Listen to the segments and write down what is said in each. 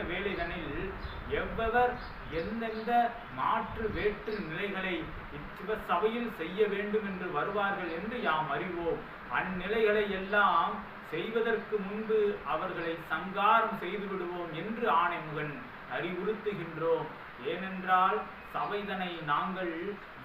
வேலைகளில் எவ்வவர் எந்தெந்த மாற்று வேற்று நிலைகளை இச்சிவ சபையில் செய்ய வேண்டும் என்று வருவார்கள் என்று யாம் அறிவோம். அந்நிலைகளை எல்லாம் செய்வதற்கு முன்பு அவர்களை சங்காரம் செய்து விடுவோம் என்று ஆணைமுகன் அறிவுறுத்துகின்றோம். ஏனென்றால் சபைதனை நாங்கள்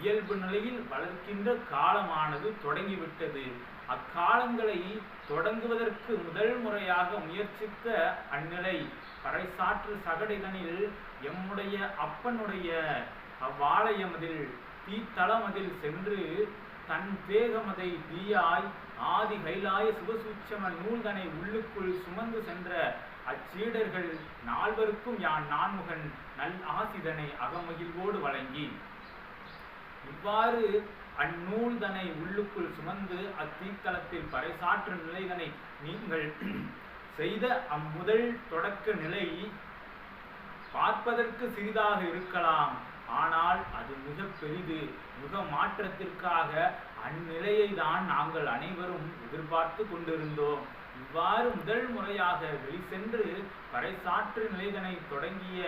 இயல்பு நிலையில் வளர்க்கின்ற காலமானது தொடங்கிவிட்டது. அக்காலங்களை தொடங்குவதற்கு முதல் முறையாக முயற்சித்த அந்நிலை பறைசாற்று சகடிதனில் எம்முடைய அப்பனுடைய அவ்வாலயமதில் தீத்தளமதில் சென்று தன் தேகமதை தீயாய் ஆதி கைலாய சிவசூட்சம நூல்தனை உள்ளுக்குள் சுமந்து சென்ற அச்சீடர்கள் நால்வருக்கும் யான் நான்முகன் நல் ஆசிதனை அகமகிழ்வோடு வழங்கி இவ்வாறு அந்நூல்தனை உள்ளுக்குள் சுமந்து அத்தீத்தலத்தில் பறைசாற்று நிலைதனை நீங்கள் செய்த அம்முதல் தொடக்க நிலை பார்ப்பதற்கு சிறிதாக இருக்கலாம். ஆனால் அது மிக பெரிது. மிக மாற்றத்திற்காக அந்நிலையை தான் நாங்கள் அனைவரும் எதிர்பார்த்து கொண்டிருந்தோம். இவ்வாறு முதல் முறையாக வெளி சென்று பறைசாற்று நிலைதனை தொடங்கிய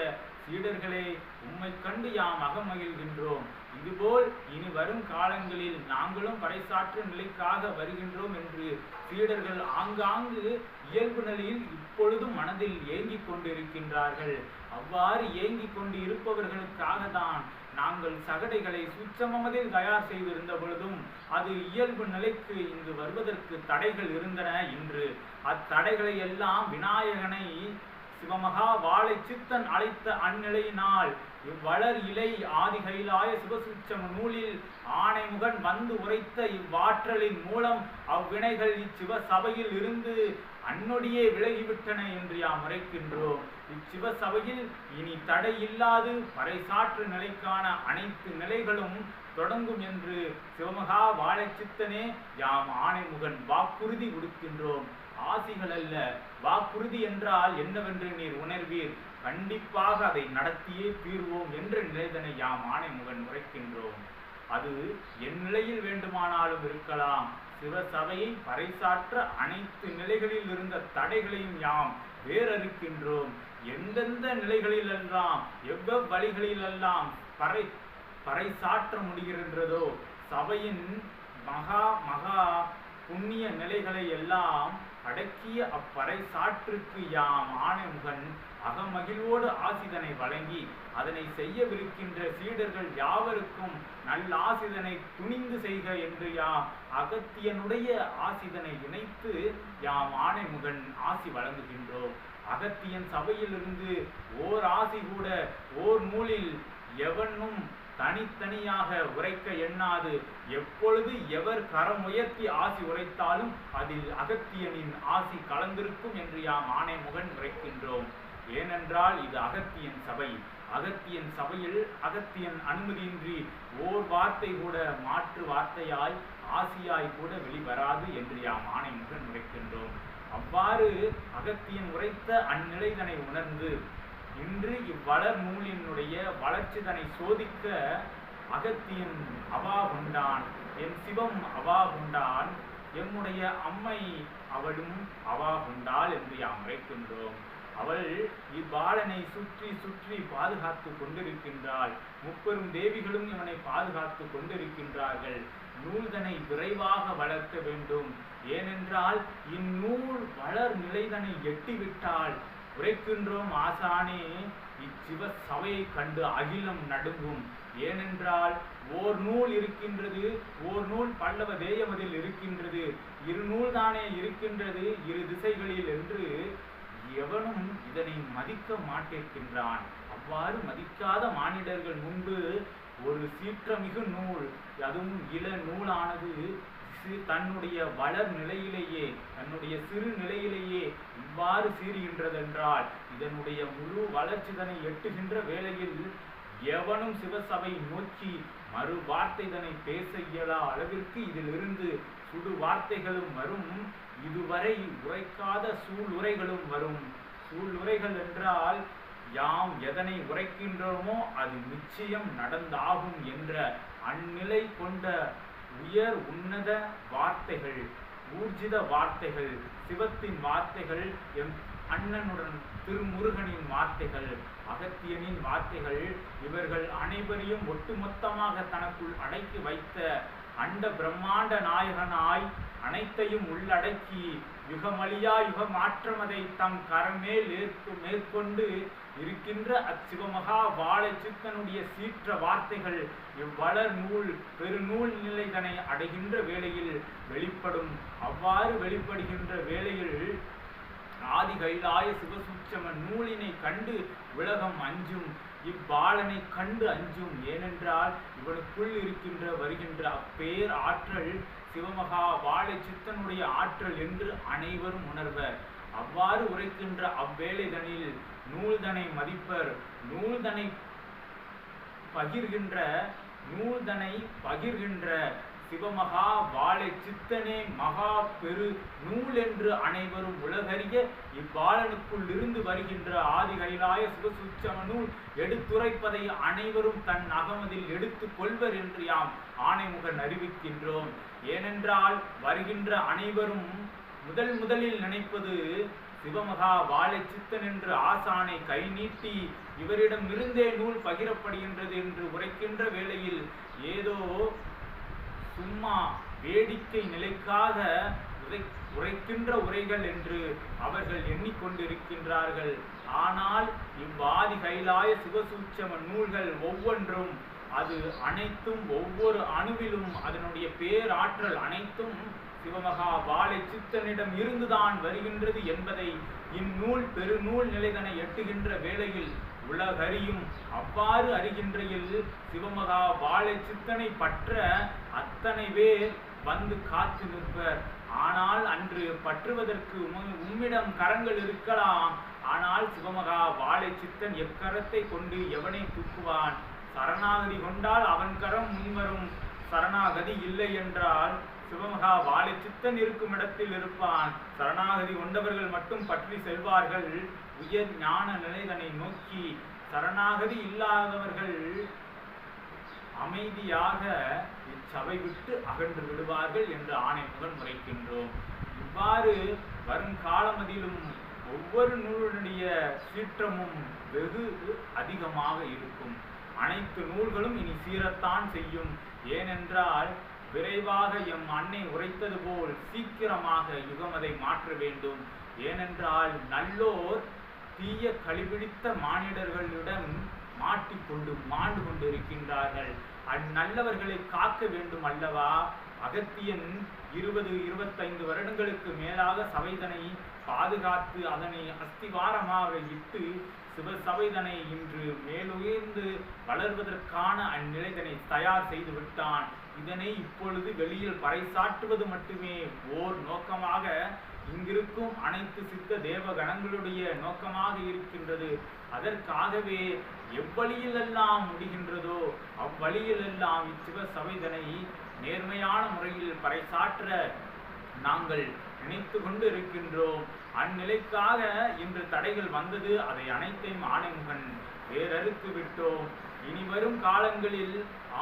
சீடர்களே உம்மை கண்டு யாம் அகமகிழ்கின்றோம் இதுபோல் இனி வரும் காலங்களில் நாங்களும் படைசாற்று நிலைக்காக வருகின்றோம் என்று சீடர்கள் ஆங்காங்கு இயல்பு நிலையில் இப்பொழுதும் மனதில் ஏங்கிக் கொண்டிருக்கின்றார்கள். அவ்வாறு ஏங்கிக் கொண்டு இருப்பவர்களுக்காக தான் நாங்கள் சகடைகளை சுச்சமமதில் தயார் செய்திருந்த பொழுதும் அது இயல்பு நிலைக்கு இங்கு வருவதற்கு தடைகள் இருந்தன இன்று. அத்தடைகளை எல்லாம் விநாயகனை சிவமகா வாழை சித்தன் அழைத்த அந்நிலையினால் இவ்வளர் இலை ஆதி கைலாய சிவசூட்சம நூலில் ஆணைமுகன் வந்து உரைத்த இவ்வாற்றலின் மூலம் அவ்வினைகள் இச்சிவ சபையில் இருந்து அன்னொடியே விலகிவிட்டன என்று யாம் உரைக்கின்றோம். இச்சிவ சபையில் இனி தடை இல்லாது பறைசாற்று நிலைக்கான அனைத்து நிலைகளும் தொடங்கும் என்று சிவமகா வாழைச்சித்தனே யாம் ஆணைமுகன் வாக்குறுதி கொடுக்கின்றோம். ஆசிகள் அல்ல வாக்குறுதி என்றால் என்னவென்று நீர் உணர்வீர். கண்டிப்பாக அதை நடத்தியே தீர்வோம் என்ற நிலைதனை யாம் ஆணைமுகன் உரைக்கின்றோம். அது என் நிலையில் வேண்டுமானாலும் இருக்கலாம். சிவசபையை பறைசாற்ற அனைத்து நிலைகளில் இருந்த தடைகளையும் யாம் வேறறுக்கின்றோம். எந்தெந்த நிலைகளிலெல்லாம் எவ்வளவு வழிகளிலெல்லாம் பறை பறைசாற்ற முடிகின்றதோ சபையின் மகா மகா புண்ணிய நிலைகளை எல்லாம் அடக்கிய அப்பறை சாற்றுக்கு யாம் ஆணைமுகன் அகமகிழ்வோடு ஆசிதனை வழங்கி அதனை செய்யவிருக்கின்ற சீடர்கள் யாவருக்கும் நல்ல ஆசிதனை துணிந்து செய்க என்று யாம் அகத்தியனுடைய ஆசிதனை இணைத்து யாம் ஆணைமுகன் ஆசி வழங்குகின்றோம் அகத்தியன் சபையிலிருந்து ஓர் ஆசி கூட ஓர் நூலில் எவனும் தனித்தனியாக உரைக்க எண்ணாது. எப்பொழுது எவர் கரம் உயர்த்தி ஆசி உரைத்தாலும் அதில் அகத்தியனின் ஆசி கலந்திருக்கும் என்று யாம் ஆணைமுகன் உரைக்கின்றோம். ஏனென்றால் இது அகத்தியன் சபை. அகத்தியன் சபையில் அகத்தியன் அனுமதியின்றி ஓர் வார்த்தை கூட மாற்று வார்த்தையாய் ஆசியாய் கூட வெளிவராது என்று யாம் ஆணைமுகன் உரைக்கின்றோம். அவ்வாறு அகத்தியன் உரைத்த அந்நிலைதனை உணர்ந்து இன்று இவ்வளர் நூலினுடைய வளர்ச்சி தன்னை சோதிக்க அகத்தியன் அவா உண்டான் என் சிவம் அவா உண்டான் எம்முடைய அம்மை அவளும் அவா உண்டாள் என்று யாம் உரைக்கின்றோம். அவள் இவ்பாலனை சுற்றி சுற்றி பாதுகாத்து கொண்டிருக்கின்றாள். முப்பெரும் தேவிகளும் இவனை பாதுகாத்து கொண்டிருக்கின்றார்கள். நூல்தனை விரைவாக வளர்க்க வேண்டும். ஏனென்றால் இந்நூல் வளர் நிலைதனை எட்டிவிட்டால் உரைக்கின்றோம் ஆசானே இச்சிவ சபையை கண்டு அகிலம் நடுங்கும். ஏனென்றால் ஓர் நூல் இருக்கின்றது ஓர் நூல் பல்லவ தேயமதில் இருக்கின்றது. இரு நூல் தானே இருக்கின்றது இரு திசைகளில் என்று எவனும் இதனை மதிக்க மாட்டிருக்கின்றான் அவ்வாறு மதிக்காத மானிடர்கள் முன்பு ஒரு சீற்றமிகு நூல் அதுவும் இள நூலானது தன்னுடைய வளர் நிலையிலேயே தன்னுடைய சிறு நிலையிலேயே இவ்வாறு சீறுகின்றதென்றால் இதனுடைய முழு வளர்ச்சிதனை எட்டுகின்ற வேளையில் எவனும் சிவசபை நோக்கி மறு வார்த்தைதனை பேச இயலா அளவிற்கு இதிலிருந்து சுடு வார்த்தைகளும் வரும். இதுவரை உரைக்காத சூளுரைகளும் வரும். சூளுரைகள் என்றால் யாம் எதனை உரைக்கின்றோமோ அது நிச்சயம் நடந்தாகும் என்ற அந்நிலை கொண்ட உயர் உன்னத வார்த்தைகள் ஊர்ஜித வார்த்தைகள் சிவத்தின் வார்த்தைகள் எம் அண்ணனுடன் திருமுருகனின் வார்த்தைகள் அகத்தியனின் வார்த்தைகள் இவர்கள் அனைவரையும் ஒட்டுமொத்தமாக தனக்குள் அடக்கி வைத்த அண்ட பிரம்மாண்ட நாயகனாய் அனைத்தையும் உள்ளடக்கி யுகமழியா யுக மாற்றமதை தம் கரமேல் ஏற்று மேற்கொண்டு இருக்கின்ற அச்சிவமகா வாழை சித்தனுடைய சீற்ற வார்த்தைகள் இவ்வளர் நூல் பெருநூல் நிலைதனை அடைகின்ற வேளையில் வெளிப்படும். அவ்வாறு வெளிப்படுகின்ற வேளையில் ஆதி கைலாய சிவசூட்சம நூலினை கண்டு உலகம் அஞ்சும். இவ்வாளனை கண்டு அஞ்சும். ஏனென்றால் இவனுக்குள் இருக்கின்ற வருகின்ற அப்பேர் ஆற்றல் சிவமகா வாழை சித்தனுடைய ஆற்றல் என்று அனைவரும் உணர்வர். அவ்வாறு உரைக்கின்ற அவ்வேளைதனில் நூல்தனை மதிப்பர் நூல்தனை பகிர்கின்ற நூல்தனை பகிர்கின்ற சிவமகா வாழை சித்தனே மகா பெரு நூல் என்று அனைவரும் உலகறிய இவ்வாளனுக்குள் இருந்து வருகின்ற ஆதி கைலாய நூல் எடுத்துரைப்பதை அனைவரும் தன் அகமதில் எடுத்துக் கொள்வர் என்று யாம் ஆணைமுகன் அறிவிக்கின்றோம் ஏனென்றால் வருகின்ற அனைவரும் முதல் முதலில் நினைப்பது சிவமகா வாழை சித்தன் என்று ஆசானை கை நீட்டி இவரிடம் இருந்தே நூல் பகிரப்படுகின்றது என்று உரைக்கின்ற வேளையில் ஏதோ சும்மா வேடிக்கை நிலைக்காக உரை உரைக்கின்ற உரைகள் என்று அவர்கள் எண்ணிக்கொண்டிருக்கின்றார்கள். ஆனால் இவ்வாதி கைலாய சிவசூட்சம நூல்கள் ஒவ்வொன்றும் அது அனைத்தும் ஒவ்வொரு அணுவிலும் அதனுடைய பேராற்றல் அனைத்தும் சிவமகா வாழை சித்தனிடம் இருந்துதான் வருகின்றது என்பதை இந்நூல் பெருநூல் நிலைதனை எட்டுகின்ற வேளையில் உலகறியும் அவ்வாறு அறிகின்றையில் சிவமகா வாழை சித்தனை பற்ற அத்தனை பேர் வந்து காத்து நிற்பர். ஆனால் அன்று பற்றுவதற்கு உம்- உம்மிடம் கரங்கள் இருக்கலாம். ஆனால் சிவமகா வாழை சித்தன் எக்கரத்தை கொண்டு எவனை தூக்குவான்? சரணாகதி கொண்டால் அவன் கரம் முன்வரும். சரணாகதி இல்லை என்றால் சிவமகா வாலி சித்தன் இருக்கும் இடத்தில் இருப்பான். சரணாகதி கொண்டவர்கள் மட்டும் பற்றி செல்வார்கள். உயர் ஞான நிலைதனை நோக்கி சரணாகதி இல்லாதவர்கள் அமைதியாக இச்சபை விட்டு அகன்று விடுவார்கள் என்று ஆணைமுகன் முறைக்கின்றோம். இவ்வாறு வருங்காலமதிலும் ஒவ்வொரு நூலுடைய சீற்றமும் வெகு அதிகமாக இருக்கும். அனைத்து நூல்களும் இனி சீரத்தான் செய்யும். ஏனென்றால் விரைவாக எம் அன்னை உரைத்தது போல் சீக்கிரமாக யுகமதை மாற்ற வேண்டும். ஏனென்றால் நல்லோர் தீய கழிபிடித்த மானிடர்களிடம் மாட்டிக்கொண்டு மாண்டு கொண்டிருக்கின்றார்கள். அந்நல்லவர்களை காக்க வேண்டும் அல்லவா? அகத்தியன் இருபது இருபத்தைந்து வருடங்களுக்கு மேலாக சபைதனை பாதுகாத்து அதனை அஸ்திவாரமாக இட்டு சிவசபைதனை இன்று மேலுயர்ந்து வளர்வதற்கான அந்நிலைதனை தயார் செய்து விட்டான். இதனை இப்பொழுது வெளியில் பறைசாற்றுவது மட்டுமே ஓர் நோக்கமாக இங்கிருக்கும் அனைத்து சித்த தேவகணங்களுடைய நோக்கமாக இருக்கின்றது. அதற்காகவே எவ்வழியிலெல்லாம் முடிகின்றதோ அவ்வழியிலெல்லாம் இச்சிவ சபைதனை நேர்மையான முறையில் பறைசாற்ற நாங்கள் நினைத்து கொண்டு இருக்கின்றோம் அந்நிலைக்காக இன்று தடைகள் வந்தது. அதை அனைத்தையும் ஆணைமுகன் வேறறுத்து விட்டோம். இனி வரும் காலங்களில்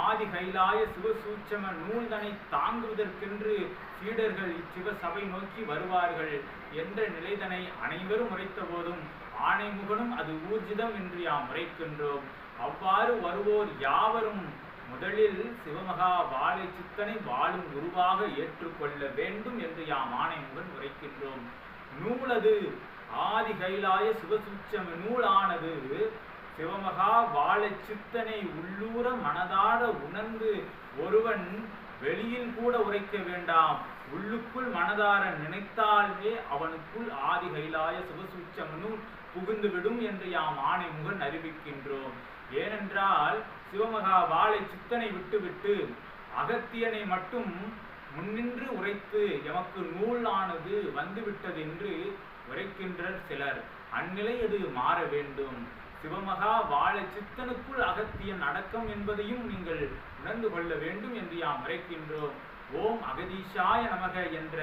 ஆதி கைலாய சிவசூட்சம நூல்தனை தாங்குவதற்கென்று சீடர்கள் இச்சிவ சபை நோக்கி வருவார்கள் என்ற நிலைதனை அனைவரும் உரைத்த போதும் ஆணைமுகனும் அது ஊர்ஜிதம் என்று யாம் உரைக்கின்றோம். அவ்வாறு வருவோர் யாவரும் முதலில் சிவமகா வாழை சித்தனை வாழும் குருவாக ஏற்றுக்கொள்ள வேண்டும் என்று யாம் ஆணைமுகன் உரைக்கின்றோம். நூலது ஆதி கைலாய சிவசூட்சம நூலானது சிவமகா வாழை சித்தனை உள்ளூர மனதார உணர்ந்து ஒருவன் வெளியில் கூட உரைக்க வேண்டாம். உள்ளுக்குள் மனதார நினைத்தாலே அவனுக்குள் ஆதி கைலாய சிவசூட்சம நூல் புகுந்துவிடும் என்று யாம் ஆணைமுகன் அறிவிக்கின்றோம். ஏனென்றால் சிவமகா வாளை சித்தனை விட்டுவிட்டு அகத்தியனை மட்டும் முன்னின்று உரைத்து எமக்கு நூலானது வந்துவிட்டது என்று உரைக்கின்றனர் சிலர். அந்நிலை அது மாற வேண்டும். சிவமகா வாழை சித்தனுக்குள் அகத்தியன் அடக்கம் என்பதையும் நீங்கள் உணர்ந்து கொள்ள வேண்டும் என்று யாம் உரைக்கின்றோம். ஓம் அகதீஷாய நமக என்ற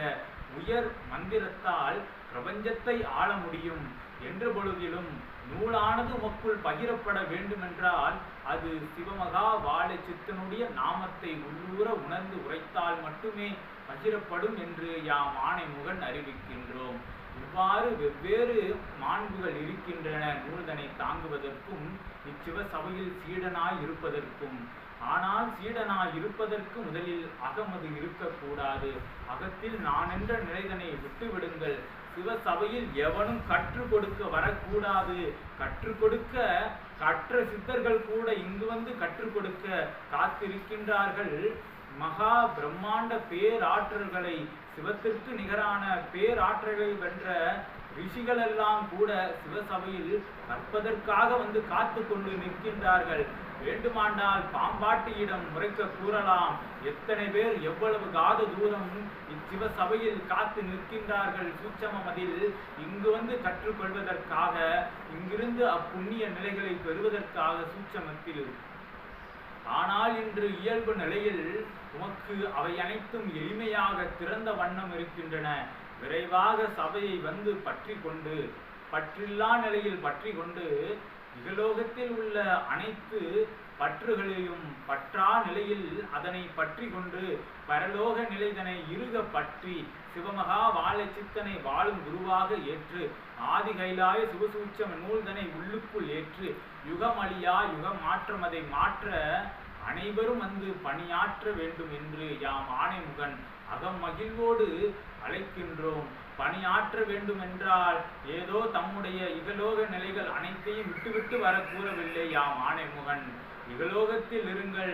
உயர் மந்திரத்தால் பிரபஞ்சத்தை ஆள முடியும். என்ற பொழுதிலும் நூலானது உமக்குள் பகிரப்பட வேண்டுமென்றால் அது சிவமகா வாழை சித்தனுடைய நாமத்தை உள்ளூர உணர்ந்து உரைத்தால் மட்டுமே பகிரப்படும் என்று யாம் ஆணைமுகன் அறிவிக்கின்றோம். இவ்வாறு வெவ்வேறு மாண்புகள் இருக்கின்றன. நூல்தனை தாங்குவதற்கும் இச்சிவ சபையில் சீடனாய் இருப்பதற்கும். ஆனால் சீடனாய் இருப்பதற்கு முதலில் அகமது இருக்கக்கூடாது. அகத்தில் நான் என்ற நிலைதனை விட்டுவிடுங்கள். சிவ சபையில் எவனும் கற்றுக் கொடுக்க வரக்கூடாது. கற்றுக் கொடுக்க கற்ற சித்தர்கள் கூட இங்கு வந்து கற்றுக் கொடுக்க காத்திருக்கின்றார்கள். மகா பிரம்மாண்ட பேராற்றல்களை சிவத்திற்கு நிகரான பேராற்றல்களை வென்ற ரிஷிகள் எல்லாம் கூட சிவசபையில் கற்பதற்காக வந்து காத்து கொண்டு நிற்கின்றார்கள். வேண்டுமானால் பாம்பாட்டியிடம் முறைக்க கூறலாம். எத்தனை பேர் எவ்வளவு காத தூரம் இச்சிவ சபையில் காத்து நிற்கின்றார்கள் சூட்சமதில் இங்கு வந்து கற்றுக்கொள்வதற்காக இங்கிருந்து அப்புண்ணிய நிலைகளை பெறுவதற்காக சூட்சமத்தில். ஆனால் இன்று இயல்பு நிலையில் உமக்கு அவை அனைத்தும் எளிமையாக திறந்த வண்ணம் இருக்கின்றன. விரைவாக சபையை வந்து பற்றி கொண்டு பற்றில்லா நிலையில் பற்றி கொண்டு இகலோகத்தில் உள்ள அனைத்து பற்றுகளையும் பற்றா நிலையில் அதனை பற்றி கொண்டு பரலோக நிலைதனை இருக பற்றி சிவமகா வாழச்சித்தனை வாழும் குருவாக ஏற்று ஆதி கைலாய சிவசூச்சம் நூல்தனை உள்ளுக்குள் ஏற்று யுகமழியா யுகம் மாற்றம் அதை மாற்ற அனைவரும் வந்து பணியாற்ற வேண்டும் என்று யாம் ஆணைமுகன் அகம் மகிழ்வோடு அழைக்கின்றோம். பணியாற்ற வேண்டும் என்றால் ஏதோ தம்முடைய இகலோக நிலைகள் அனைத்தையும் விட்டுவிட்டு வர கூறவில்லை யாம் ஆணைமுகன் இகலோகத்தில் இருங்கள்